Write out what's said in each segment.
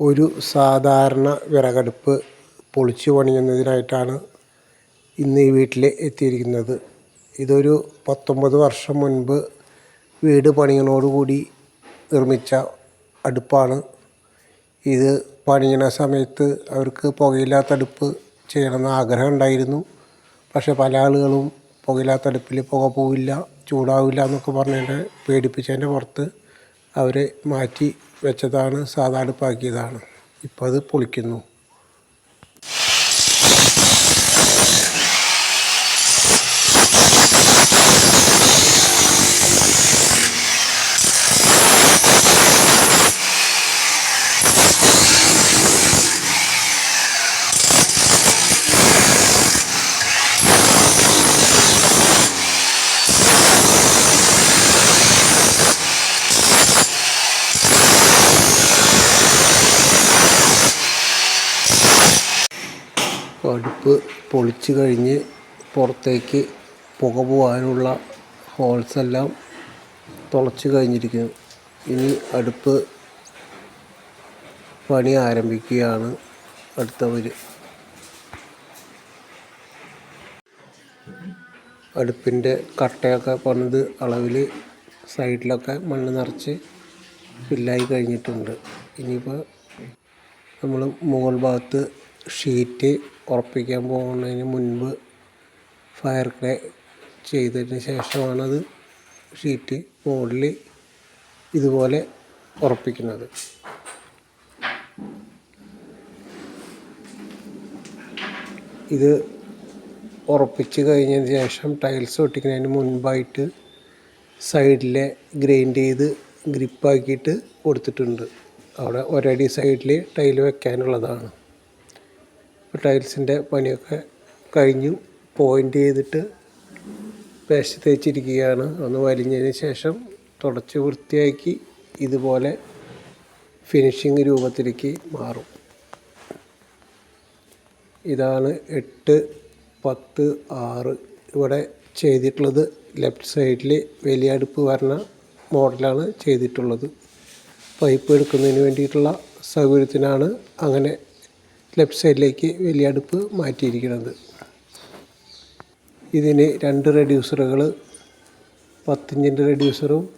ഒരു സാധാരണ വിറകടുപ്പ് പൊളിച്ചു പണിയുന്നതിനായിട്ടാണ് ഇന്ന് ഈ വീട്ടിൽ എത്തിയിരിക്കുന്നത്. ഇതൊരു പത്തൊമ്പത് വർഷം മുൻപ് വീട് പണിയണോടുകൂടി നിർമ്മിച്ച അടുപ്പാണ്. ഇത് പണിയണ സമയത്ത് അവർക്ക് പുകയില്ലാത്ത അടുപ്പ് ചെയ്യണമെന്ന് ആഗ്രഹം ഉണ്ടായിരുന്നു. പക്ഷേ പല ആളുകളും പുകയില്ലാത്ത അടുപ്പിൽ പുക പോവില്ല ചൂടാവില്ല എന്നൊക്കെ പറഞ്ഞതിന്റെ പേടിപ്പിച്ചതിന്റെ പുറത്ത് അവർ മാറ്റി വെച്ചതാണ് സാധാരണ ഇപ്പോൾ അത് പൊളിക്കുന്നു. അടുപ്പ് പൊളിച്ച് കഴിഞ്ഞ് പുറത്തേക്ക് പുക പോകാനുള്ള ഹോൾസ് എല്ലാം തുളച്ച് കഴിഞ്ഞിരിക്കുന്നു. ഇനി അടുപ്പ് പണി ആരംഭിക്കുകയാണ് അടുത്തവർ അടുപ്പിന്റെ കട്ടയൊക്കെ പണിത് അളവിൽ സൈഡിലൊക്കെ മണ്ണ് നിറച്ച് ഫില്ലായി കഴിഞ്ഞിട്ടുണ്ട്. ഇനിയിപ്പോൾ നമ്മൾ മുകൾ ഭാഗത്ത് ഷീറ്റ് ഉറപ്പിക്കാൻ പോകുന്നതിന് മുൻപ് ഫയർ ക്ലേ ചെയ്തതിന് ശേഷമാണത് ഷീറ്റ് മുകളിൽ ഇതുപോലെ ഉറപ്പിക്കുന്നത്. ഇത് ഉറപ്പിച്ച് കഴിഞ്ഞതിന് ശേഷം ടൈൽസ് ഒട്ടിക്കുന്നതിന് മുൻപായിട്ട് സൈഡിലെ ഗ്രൈൻഡ് ചെയ്ത് ഗ്രിപ്പാക്കിയിട്ട് കൊടുത്തിട്ടുണ്ട്. അവിടെ ഒരടി സൈഡിൽ ടൈൽ വെക്കാനുള്ളതാണ്. ടൈൽസിന്റെ പണിയൊക്കെ കഴിഞ്ഞു പോയിന്റ് ചെയ്തിട്ട് പേസ്റ്റ് തേച്ചിരിക്കുകയാണ്. ഒന്ന് വലിഞ്ഞതിന് ശേഷം തുടച്ച് വൃത്തിയാക്കി ഇതുപോലെ ഫിനിഷിങ് രൂപത്തിലേക്ക് മാറും. ഇതാണ് എട്ട് പത്ത് ആറ്. ഇവിടെ ചെയ്തിട്ടുള്ളത് ലെഫ്റ്റ് സൈഡിൽ വലിയ അടുപ്പ് വരണ മോഡലാണ് ചെയ്തിട്ടുള്ളത്. പൈപ്പ് എടുക്കുന്നതിന് വേണ്ടിയിട്ടുള്ള സൗകര്യത്തിനാണ് അങ്ങനെ ലെഫ്റ്റ് സൈഡിലേക്ക് വലിയ അടുപ്പ് മാറ്റിയിരിക്കുന്നത്. ഇതിന് രണ്ട് റെഡ്യൂസറുകൾ പത്തിഞ്ചിന്റെ റെഡ്യൂസറും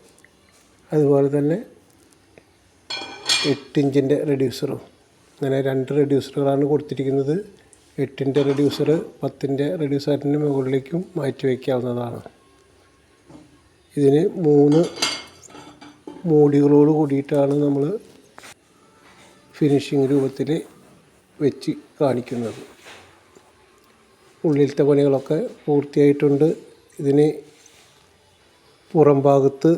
അതുപോലെ തന്നെ എട്ടിഞ്ചിന്റെ റെഡ്യൂസറും. അങ്ങനെ രണ്ട് റെഡ്യൂസറുകളാണ് കൊടുത്തിരിക്കുന്നത്. എട്ടിന്റെ റെഡ്യൂസർ പത്തിന്റെ റെഡ്യൂസറിന്റെ മുകളിലേക്കും മാറ്റി വയ്ക്കാവുന്നതാണ്. ഇതിന് മൂന്ന് മൂടികളോട് കൂടിയിട്ടാണ് നമ്മൾ ഫിനിഷിംഗ് രൂപത്തിൽ വെച്ച് കാണിക്കുന്നത്. ഉള്ളിലത്തെ പണികളൊക്കെ പൂർത്തിയായിട്ടുണ്ട്. ഇതിന് പുറം ഭാഗത്ത്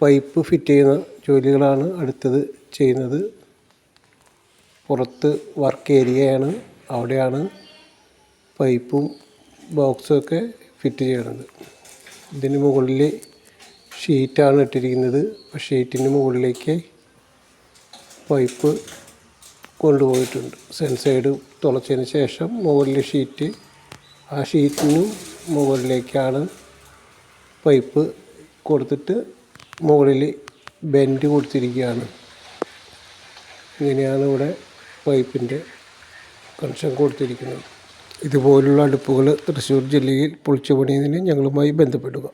പൈപ്പ് ഫിറ്റ് ചെയ്യുന്ന ജോലികളാണ് അടുത്തത് ചെയ്യുന്നത്. പുറത്ത് വർക്ക് ഏരിയയാണ്. അവിടെയാണ് പൈപ്പും ബോക്സും ഒക്കെ ഫിറ്റ് ചെയ്യുന്നത്. ഇതിന് മുകളിൽ ഷീറ്റാണ് ഇട്ടിരിക്കുന്നത്. ഷീറ്റിന് മുകളിലേക്ക് പൈപ്പ് കൊണ്ടുപോയിട്ടുണ്ട്. സെൻസൈഡ് തുളച്ചതിന് ശേഷം മുകളിൽ ഷീറ്റ്. ആ ഷീറ്റിനും മുകളിലേക്കാണ് പൈപ്പ് കൊടുത്തിട്ട് മുകളിൽ ബെൻഡ് കൊടുത്തിരിക്കുകയാണ്. ഇങ്ങനെയാണ് ഇവിടെ പൈപ്പിന്റെ കണക്ഷൻ കൊടുത്തിരിക്കുന്നത്. ഇതുപോലുള്ള അടുപ്പുകൾ തൃശ്ശൂർ ജില്ലയിൽ പൊളിച്ചു പണിയുന്നതിന് ഞങ്ങളുമായി ബന്ധപ്പെടുക.